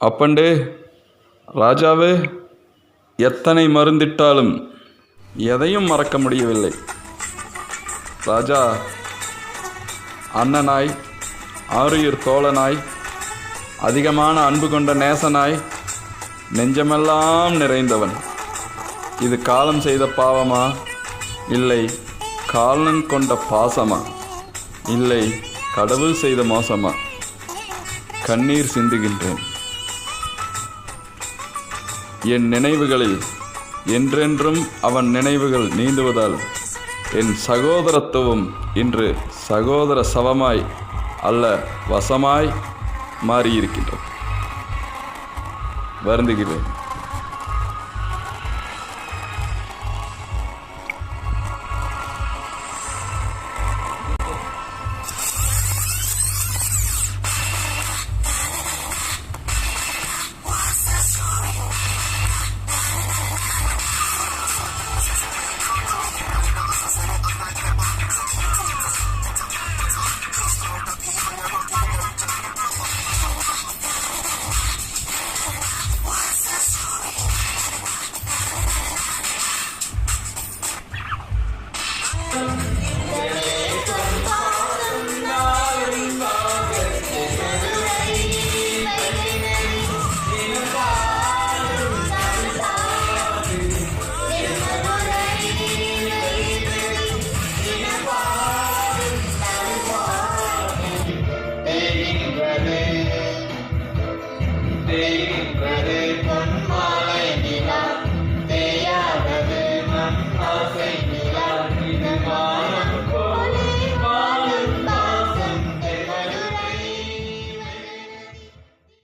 அப்பண்டு ராஜாவே எத்தனை மருந்திட்டாலும் எதையும் மறக்க முடியவில்லை. ராஜா அண்ணனாய் ஆருயிர் தோழனாய் அதிகமான அன்பு கொண்ட நேசனாய் நெஞ்சமெல்லாம் நிறைந்தவன். இது காலம் செய்த பாவமா? இல்லை காலன் கொண்ட பாசமா? இல்லை கடவுள் செய்த மோசமா? கண்ணீர் சிந்துகின்றேன். என் நினைவுகளில் என்றென்றும் அவன் நினைவுகள் நீந்துவதால் என் சகோதரத்துவம் இன்று சகோதர சவமாய் அல்ல வசமாய் மாறியிருக்கின்றது. வருந்துகிறேன். தேய்கிறது தேய்கிறது